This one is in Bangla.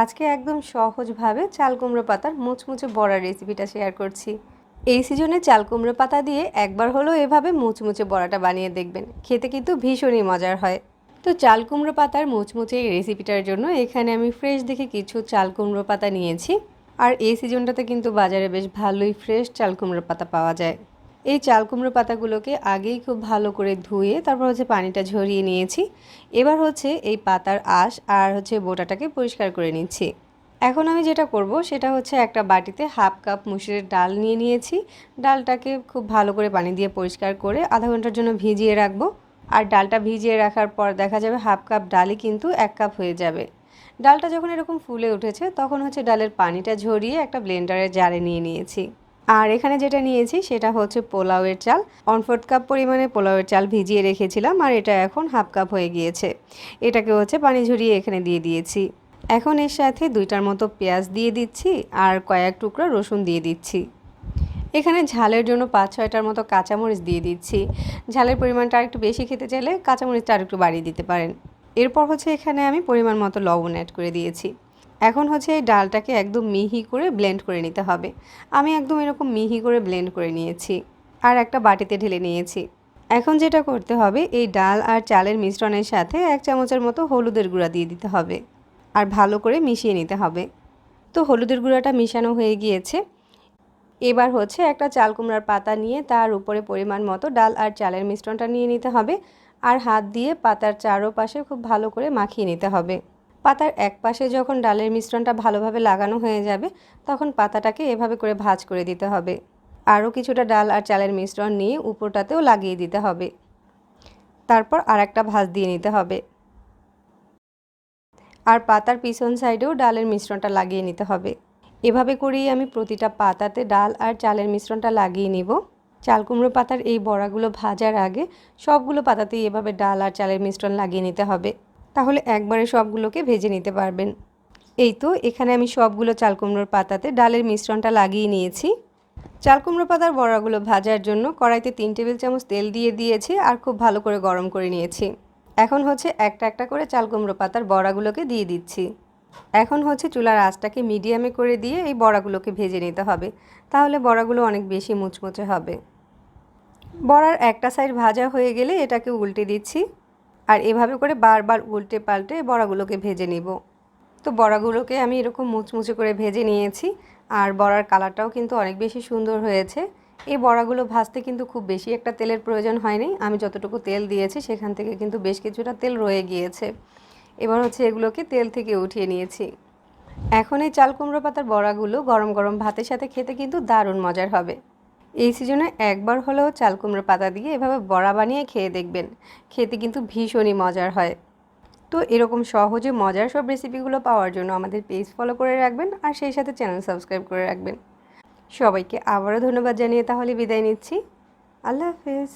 আজকে একদম সহজভাবে চাল কুমড়ো পাতার মুচমুচে বড়ার রেসিপিটা শেয়ার করছি। এই সিজনে চাল কুমড়ো পাতা দিয়ে একবার হলেও এভাবে মুচমুচে বড়াটা বানিয়ে দেখবেন। খেতে কিন্তু ভীষণই মজার হয়। তো চাল কুমড়ো পাতার মুচমুচে এই রেসিপিটার জন্য এখানে আমি ফ্রেশ দেখে কিছু চাল কুমড়ো পাতা নিয়েছি। আর এই সিজনটাতে কিন্তু বাজারে বেশ ভালোই ফ্রেশ চাল কুমড়ো পাতা পাওয়া যায়। এই চাল কুমড়ো পাতাগুলোকে আগেই খুব ভালো করে ধুয়ে তারপর হচ্ছে পানিটা ঝরিয়ে নিয়েছি। এবার হচ্ছে এই পাতার আঁশ আর হচ্ছে বোটাটাকে পরিষ্কার করে নিচ্ছি। এখন আমি যেটা করব সেটা হচ্ছে একটা বাটিতে হাফ কাপ মুসুরের ডাল নিয়ে নিয়েছি। ডালটাকে খুব ভালো করে পানি দিয়ে পরিষ্কার করে আধা ঘণ্টার জন্য ভিজিয়ে রাখব। আর ডালটা ভিজিয়ে রাখার পর দেখা যাবে হাফ কাপ ডালই কিন্তু এক কাপ হয়ে যাবে। ডালটা যখন এরকম ফুলে উঠেছে তখন হচ্ছে ডালের পানিটা ঝরিয়ে একটা ব্লেন্ডারের জারে নিয়ে নিয়েছি। আর এখানে যেটা নিয়েছি সেটা হচ্ছে পোলাওয়ের চাল। ওয়ান ফোর্থ কাপ পরিমাণে পোলাওয়ের চাল ভিজিয়ে রেখেছিলাম আর এটা এখন হাফ কাপ হয়ে গিয়েছে। এটাকে হচ্ছে পানি ঝরিয়ে এখানে দিয়ে দিয়েছি। এখন এর সাথে দুইটার মতো পেঁয়াজ দিয়ে দিচ্ছি আর কয়েক টুকরো রসুন দিয়ে দিচ্ছি। এখানে ঝালের জন্য পাঁচ ছয়টার মতো কাঁচামরিচ দিয়ে দিচ্ছি। ঝালের পরিমাণটা আর একটু বেশি খেতে চাইলে কাঁচামরিচটা আর একটু বাড়িয়ে দিতে পারেন। এরপর হচ্ছে এখানে আমি পরিমাণ মতো লবণ অ্যাড করে দিয়েছি। এখন হচ্ছে এই ডালটাকে একদম মিহি করে ব্লেন্ড করে নিতে হবে। আমি একদম এরকম মিহি করে ব্লেন্ড করে নিয়েছি আর একটা বাটিতে ঢেলে নিয়েছি। এখন যেটা করতে হবে, এই ডাল আর চালের মিশ্রণের সাথে এক চামচের মতো হলুদের গুঁড়া দিয়ে দিতে হবে আর ভালো করে মিশিয়ে নিতে হবে। তো হলুদের গুঁড়াটা মিশানো হয়ে গিয়েছে। এবার হচ্ছে একটা চাল কুমড়ার পাতা নিয়ে তার উপরে পরিমাণ মতো ডাল আর চালের মিশ্রণটা নিয়ে নিতে হবে আর হাত দিয়ে পাতার চারোপাশে খুব ভালো করে মাখিয়ে নিতে হবে। পাতার এক পাশে যখন ডালের মিশ্রণটা ভালোভাবে লাগানো হয়ে যাবে, তখন পাতাটাকে এভাবে করে ভাজ করে দিতে হবে। আরও কিছুটা ডাল আর চালের মিশ্রণ নিয়ে উপরটাতেও লাগিয়ে দিতে হবে। তারপর আর একটা ভাঁজ দিয়ে নিতে হবে। আর পাতার পিছন সাইডেও ডালের মিশ্রণটা লাগিয়ে নিতে হবে। এভাবে করেই আমি প্রতিটা পাতাতে ডাল আর চালের মিশ্রণটা লাগিয়ে নিব। চাল কুমড়ো পাতার এই বড়াগুলো ভাজার আগে সবগুলো পাতাতেই এভাবে ডাল আর চালের মিশ্রণ লাগিয়ে নিতে হবে। তাহলে একবারে সবগুলোকে ভেজে নিতে পারবেন। এই তো, এখানে আমি সবগুলো চাল কুমড়োর পাতাতে ডালের মিশ্রণটা লাগিয়ে নিয়েছি। চাল কুমড়ো পাতার বড়াগুলো ভাজার জন্য কড়াইতে তিন টেবিল চামচ তেল দিয়ে দিয়েছি আর খুব ভালো করে গরম করে নিয়েছি। এখন হচ্ছে একটা একটা করে চাল কুমড়ো পাতার বড়াগুলোকে দিয়ে দিচ্ছি। এখন হচ্ছে চুলার আঁচটাকে মিডিয়ামে করে দিয়ে এই বড়াগুলোকে ভেজে নিতে হবে। তাহলে বড়াগুলো অনেক বেশি মুচমুচে হবে। বড়ার একটা সাইড ভাজা হয়ে গেলে এটাকে উল্টে দিচ্ছি। আর এভাবে করে বারবার উল্টে পাল্টে বড়াগুলোকে ভেজে নিব। তো বড়াগুলোকে আমি এরকম মুচমুচে করে ভেজে নিয়েছি আর বড়ার কালারটাও কিন্তু অনেক বেশি সুন্দর হয়েছে। এই বড়াগুলো ভাজতে কিন্তু খুব বেশি একটা তেলের প্রয়োজন হয়নি। আমি যতটুকু তেল দিয়েছি সেখান থেকে কিন্তু বেশ কিছুটা তেল রয়ে গিয়েছে। এবার হচ্ছে এগুলোকে তেল থেকে উঠিয়ে নিয়েছি। এখন এই চাল কুমড়ো পাতার বড়াগুলো গরম গরম ভাতের সাথে খেতে কিন্তু দারুণ মজার হবে। এই সিজনে একবার হলেও চাল কুমড়ো পাতা দিয়ে এভাবে বড়া বানিয়ে খেয়ে দেখবেন। খেতে কিন্তু ভীষণই মজার হয়। তো এরকম সহজে মজার সব রেসিপিগুলো পাওয়ার জন্য আমাদের পেজ ফলো করে রাখবেন আর সেই সাথে চ্যানেল সাবস্ক্রাইব করে রাখবেন। সবাইকে আবারও ধন্যবাদ জানিয়ে তাহলে বিদায় নিচ্ছি। আল্লাহ হাফেজ।